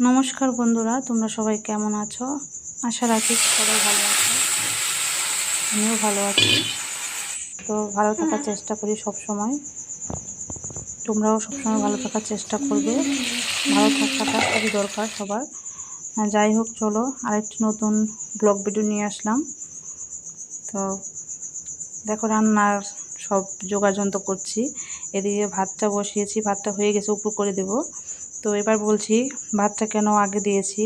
নমস্কার বন্ধুরা তোমরা সবাই কেমন আছো? আশা রাখি সবাই ভালো আছো। আমিও ভালো আছি। তো ভালো থাকার চেষ্টা করি সব সময় তোমরাও সবসময় ভালো থাকার চেষ্টা করবে। ভালো থাকাটা খুবই দরকার সবার। হ্যাঁ, যাই হোক চলো আরেকটি নতুন ব্লগ ভিডিও নিয়ে আসলাম। তো দেখো রান্নার সব যোগাযন্ত্র করছি। এদিকে ভাতটা বসিয়েছি ভাতটা হয়ে গেছে উপর করে দেব। তো এবার বলছি, ভাতটা কেন আগে দিয়েছি?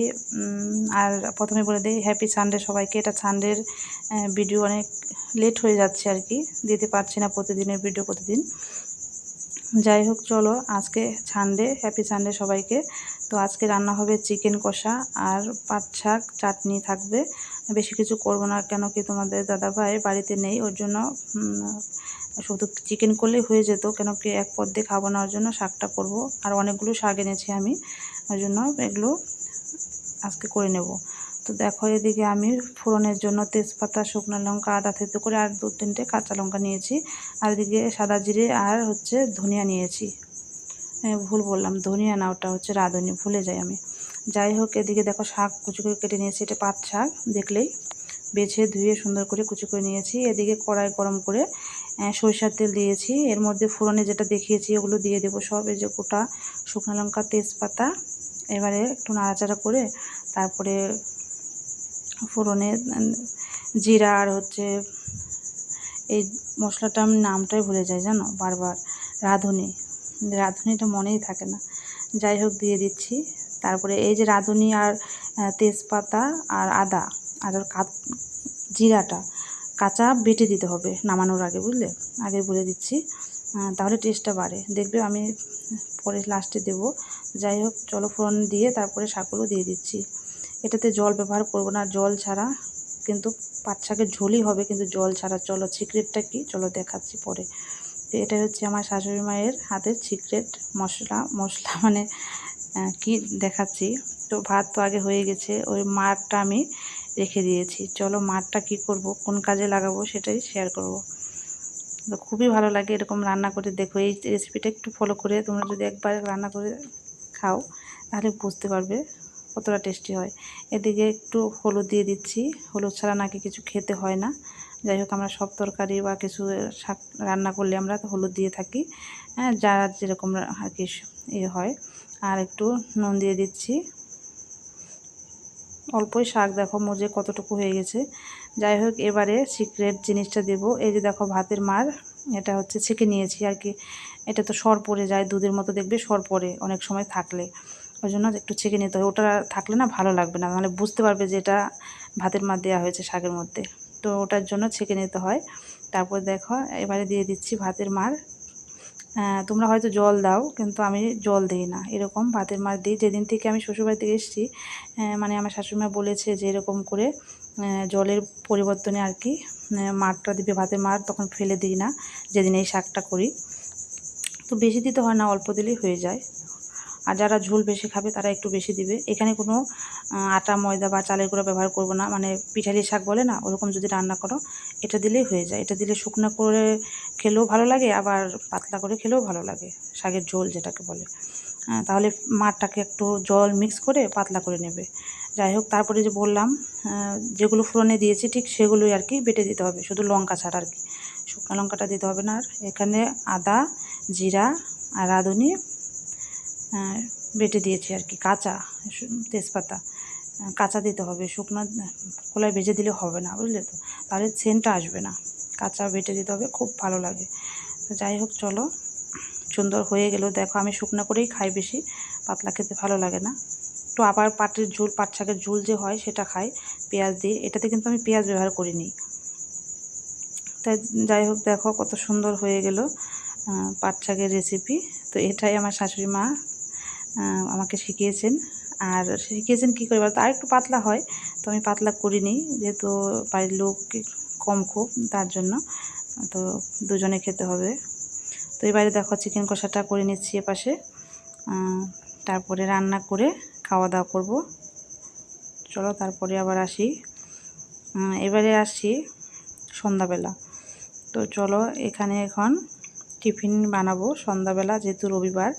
আর প্রথমে বলে দিই হ্যাপি সানডে সবাইকে। এটা সানডের ভিডিও অনেক লেট হয়ে যাচ্ছে আর কি। দিতে পারছি না প্রতিদিনের ভিডিও প্রতিদিন। যাই হোক, চলো আজকে সানডে হ্যাপি সানডে সবাইকে। তো আজকে রান্না হবে চিকেন কষা আর পাট শাক, চাটনি থাকবে। বেশি কিছু করব না কেন কি তোমাদের দাদাভাই বাড়িতে নেই, ওর জন্য শুধু চিকেন করলেই হয়ে যেত, কেন কি এক পদ দিয়ে খাব না, ওর জন্য শাকটা করব। আর অনেকগুলো শাক এনেছি আমি ওই জন্য এগুলো আজকে করে নেব। তো দেখো এদিকে আমি ফোড়নের জন্য তেজপাতা, শুকনো লঙ্কা, আদা থেতো করে আর দু তিনটে কাঁচা লঙ্কা নিয়েছি। আর এদিকে সাদা জিরে আর হচ্ছে ধনিয়া নিয়েছি। ভুল বললাম, ধনিয়া না, ওটা হচ্ছে রাঁধুনি, ভুলে যাই আমি। যাই হোক, এদিকে দেখো শাক কুচি করে কেটে নিয়েছি, এটা পাট শাক, দেখলেই বেছে ধুয়ে সুন্দর করে কুচি করে নিয়েছি। এদিকে কড়াই গরম করে সরিষার তেল দিয়েছি। এর মধ্যে ফোড়নে যেটা দেখিয়েছি ওগুলো দিয়ে দেবো সব। এই যে গোটা শুকনো লঙ্কা, তেজপাতা, এবারে একটু নাড়াচাড়া করে তারপরে ফোড়নে জিরা আর হচ্ছে এই মশলাটা আমি নামটাই ভুলে যাই জানো বারবার, রাঁধুনি। রাঁধুনিটা মনেই থাকে না। যাই হোক দিয়ে দিচ্ছি। তারপরে এই যে রাঁধুনি আর তেজপাতা আর আদা আর কা- জিরাটা কাঁচা বেটে দিতে হবে নামানোর আগে, বুঝলে? আগে বলে দিচ্ছি। তাহলে টেস্টটা বাড়ে। দেখবে আমি পরে লাস্টে দেব। যাই হোক, চলো ফোড়ন দিয়ে তারপরে শাকগুলো দিয়ে দিচ্ছি। এটাতে জল ব্যবহার করব না। জল ছাড়া কিন্তু পাট শাকের ঝোলই হবে, কিন্তু জল ছাড়া। চলো, সিক্রেটটা কি? চলো দেখাচ্ছি পরে। তো এটা হচ্ছে আমার শাশুড়ি মায়ের হাতের সিক্রেট মশলা। মশলা মানে কি দেখাচ্ছি? তো ভাত তো আগে হয়ে গেছে। ওই মারটা আমি রেখে দিয়েছি। চলো মাঠটা কি করব, কোন কাজে লাগাবো সেটাই শেয়ার করব। তো খুবই ভালো লাগে এরকম রান্না করে, দেখো এই রেসিপিটা একটু ফলো করে তোমরা যদি একবার রান্না করে খাও, তাহলে বুঝতে পারবে কতটা টেস্টি হয়। এদিকে একটু হলুদ দিয়ে দিচ্ছি, হলুদ ছাড়া নাকি কিছু খেতে হয় না। যাই হোক, আমরা সব তরকারি বা কিছু শাক রান্না করলে আমরা তো হলুদ দিয়ে থাকি। হ্যাঁ যারা যেরকম আর কি ইয়ে হয়। আর একটু নুন দিয়ে দিচ্ছি। অল্পই শাক দেখো মজে কতটুকু হয়ে গেছে। যাই হোক, এবারে সিক্রেট জিনিসটা দেব। এই যে দেখো, ভাতের মার, এটা হচ্ছে ছেঁকে নিয়েছি আর কি। এটা তো সর পড়ে যায়, দুধের মতো দেখবে সর পড়ে অনেক সময় থাকলে। ওই জন্য একটু ছেঁকে নিতে হয়। ওটা থাকলে না ভালো লাগবে না মানে বুঝতে পারবে যে এটা ভাতের মার দেওয়া হয়েছে শাকের মধ্যে। তো ওটার জন্য ছেঁকে নিতে হয়। তারপর দেখো, এবারে দিয়ে দিচ্ছি ভাতের মার। তোমরা হয়তো জল দাও, কিন্তু আমি জল দিই না। এরকম ভাতের মার দিই। যেদিন থেকে আমি শ্বশুরবাড়িতে এসেছি মানে আমার শাশুড়িমা বলেছে যে এরকম করে জলের পরিবর্তনে আর কি মাঠটা দিবে ভাতের মার, তখন ফেলে দিই না, যেদিন এই শাকটা করি। তো বেশি দিতে হয় না, অল্প দিলেই হয়ে যায়। আর যারা ঝোল বেশি খাবে, তারা একটু বেশি দিবে। এখানে কোনো আটা, ময়দা বা চালের গুঁড়ো ব্যবহার করব না। মানে পিঠালি শাক বলে না, ওরকম যদি রান্না করো, এটা দিলেই হয়ে যায়। এটা দিলে শুকনো করে খেলেও ভালো লাগে, আবার পাতলা করে খেলেও ভালো লাগে, শাকের ঝোল যেটাকে বলে। তাহলে মাঠটাকে একটু জল মিক্স করে পাতলা করে নেবে। যাই হোক, তারপরে যে বললাম যেগুলো ফোড়নে দিয়েছি, ঠিক সেগুলোই আর কি বেটে দিতে হবে। শুধু লঙ্কা ছাড়া আর কি। শুকনো লঙ্কাটা দিতে হবে না। আর এখানে আদা, জিরা আর রাঁধুনি বেটে দিয়েছি আর কি, কাঁচা, তেজপাতা। কাঁচা দিতে হবে, শুকনো কলায় ভেজে দিলে হবে না, বুঝলে তো? তাহলে সেন্টটা আসবে না। কাঁচা বেটে দিতে হবে, খুব ভালো লাগে। তো যাই হোক, চলো। সুন্দর হয়ে গেল। দেখো, আমি শুকনো করেই খাই বেশি, পাতলা খেতে ভালো লাগে না। তো আবার পাটের ঝোল, পাট শাকের ঝোল যে হয়, সেটা খাই, পেঁয়াজ দিয়ে। এটাতে কিন্তু আমি পেঁয়াজ ব্যবহার করিনি। তাই যাই হোক, দেখো কত সুন্দর হয়ে গেল পাট শাকের রেসিপি তো এটাই আমার শাশুড়ি মা আমাকে শিখিয়েছেন। আর শিখিয়েছেন কী করে? বলতো আর একটু পাতলা হয়, তো আমি পাতলা করিনি, যেহেতু বাড়ির লোক কম খুব, তার জন্য। তো দুজনে খেতে হবে। তো এবারে দেখো, চিকেন কষাটা করে নিচ্ছি এপাশে। তারপরে রান্না করে খাওয়া দাওয়া করব। চলো, তারপরে আবার আসি। এবারে আসছি সন্ধ্যাবেলা। তো চলো, এখানে এখন টিফিন বানাবো সন্ধ্যাবেলা, যেহেতু রবিবার।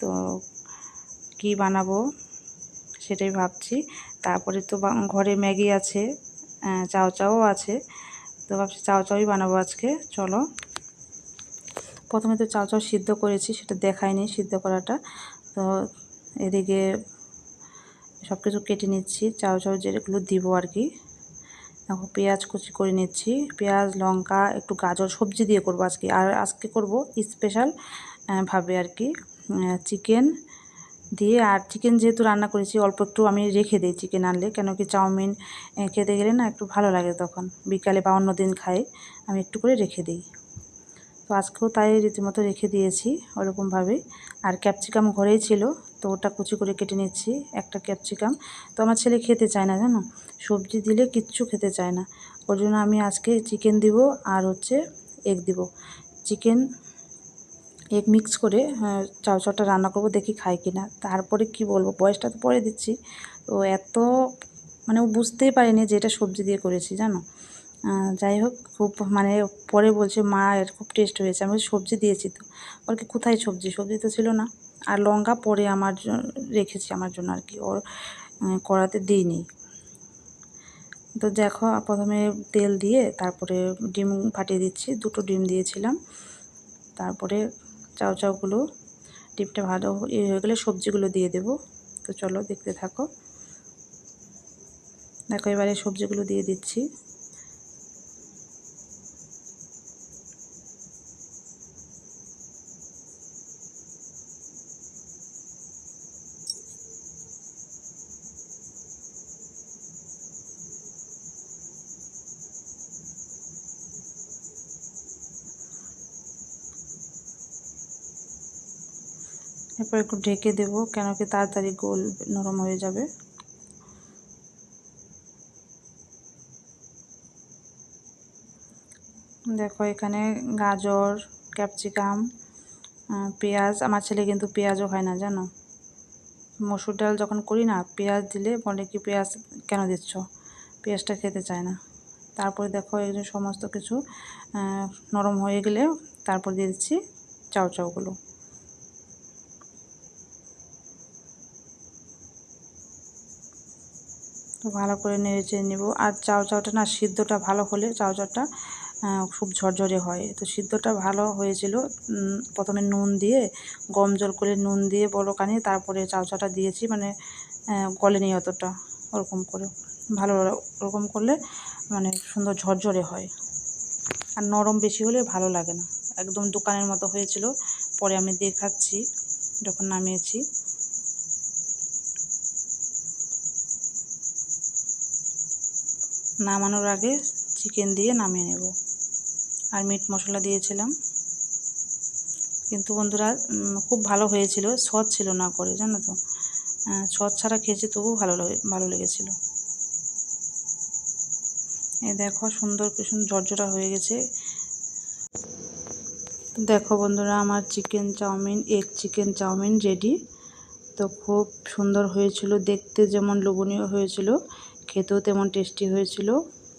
তো কি বানাবো সেটাই ভাবছি। তারপরে তো ঘরে ম্যাগি আছে চাও চাও আছে। তো ভাবছি চাও চাওই বানাবো আজকে, চলো। প্রথমে তো চাও চাও সিদ্ধ করেছি, সেটা দেখায়নি সিদ্ধ করাটা। তো এদিকে সব কিছু কেটে নিচ্ছি, চাও চাও যেগুলো দিব আর কি। দেখো পেঁয়াজ কুচি করে নিচ্ছি, পেঁয়াজ, লঙ্কা, একটু গাজর, সবজি দিয়ে করব আজকে। আর আজকে করব স্পেশাল ভাবে আর কি চিকেন দিয়ে আর চিকেন যেহেতু রান্না করেছি, অল্প একটু আমি রেখে দিই চিকেন আনলে। কেন কি চাউমিন খেতে গেলে না একটু ভালো লাগে তখন। বিকালে বা অন্য দিন খাই, আমি একটু করে রেখে দিই। তো আজকেও তাই রীতিমতো রেখে দিয়েছি ওরকমভাবে। আর ক্যাপসিকাম ঘরেই ছিল, তো ওটা কুচি করে কেটে নিচ্ছি, একটা ক্যাপসিকাম তো আমার ছেলে খেতে চায় না, জানো? সবজি দিলে কিচ্ছু খেতে চায় না। ওর জন্য আমি আজকে চিকেন দিব আর হচ্ছে এগ দিব। চিকেন এগ মিক্স করে চাউ চাউটা রান্না করব, দেখি খাই কিনা। তারপরে কি বলব, বয়সটা তো পরে দিচ্ছি। তো এত মানে ও বুঝতেই পারেনি যে এটা সবজি দিয়ে করেছি, জানো? যাই হোক, খুব মানে পরে বলছে, মা, এর খুব টেস্ট হয়েছে। আমি সবজি দিয়েছি তো। ওর কি, কোথায় সবজি? সবজি তো ছিল না। আর লঙ্কা পরে আমার রেখেছি আমার জন্য আর কি। ওর কড়াতে দিইনি। তো দেখো, প্রথমে তেল দিয়ে তারপরে ডিম ফাটিয়ে দিচ্ছি। দুটো ডিম দিয়েছিলাম। তারপরে চাউ চাউগুলো ডিমটা ভালো ইয়ে হয়ে গেলে সবজিগুলো দিয়ে দেব। তো চলো দেখতে থাকো। দেখো এবারে সবজিগুলো দিয়ে দিচ্ছি। এরপর একটু ঢেকে দেব, কেন কি তাড়াতাড়ি গোল নরম হয়ে যাবে। দেখো এখানে গাজর, ক্যাপসিকাম পেঁয়াজ, আমার ছেলে কিন্তু পেঁয়াজও হয় না, জানো? মসুর ডাল যখন করি না, পেঁয়াজ দিলে বলে কি পেঁয়াজ কেন দিচ্ছ? পেঁয়াজটা খেতে চায় না। তারপরে দেখো এই সমস্ত কিছু নরম হয়ে গেলে তারপর দিয়ে দিচ্ছি চাউ চাউগুলো তো ভালো করে নেড়ে নেব। আর চাউ চাউটা না, সিদ্ধটা ভালো হলে চাউ চাউটা খুব ঝরঝরে হয়। তো সিদ্ধটা ভালো হয়েছিল প্রথমে নুন দিয়ে, গম জল করে নুন দিয়ে বড় কানে তারপরে চাউ চাউটা দিয়েছি মানে গলেনি অতটা ওরকম করে। ভালো ওরকম করলে মানে সুন্দর ঝরঝরে হয়। আর নরম বেশি হলে ভালো লাগে না। একদম দোকানের মতো হয়েছিল, পরে আমি দেখাচ্ছি, যখন নামিয়েছি। নামানোর আগে চিকেন দিয়ে নামিয়ে নেব আর মিট মশলা দিয়েছিলাম। কিন্তু বন্ধুরা খুব ভালো হয়েছিল সৎ ছিল না করে, জানো তো। সৎ ছাড়া খেয়েছি তবুও ভালো ভালো লেগেছিল। এই দেখো, সুন্দর সুন্দর জর্জরা হয়ে গেছে। দেখো বন্ধুরা, আমার chicken chowmein egg chicken chowmein ready তো খুব সুন্দর হয়েছিল, দেখতে যেমন লোভনীয় হয়েছিল। খেতেও তেমন টেস্টি হয়েছিল।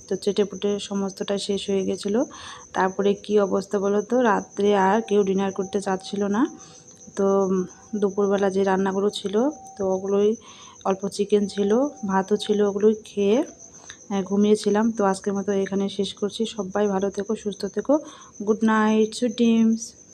তো চেটে পুটে সমস্তটা শেষ হয়ে গেছিল। তারপরে কি অবস্থা বলো তো? রাত্রে আর কেউ ডিনার করতে চাচ্ছিল না। তো দুপুরবেলা যে রান্নাগুলো ছিল, তো ওগুলোই অল্প চিকেন ছিল, ভাতও ছিল ওগুলোই খেয়ে ঘুমিয়েছিলাম। তো আজকের মতো এখানে শেষ করছি। সবাই ভালো থেকো, সুস্থ থেকো। Good night, sweet dreams.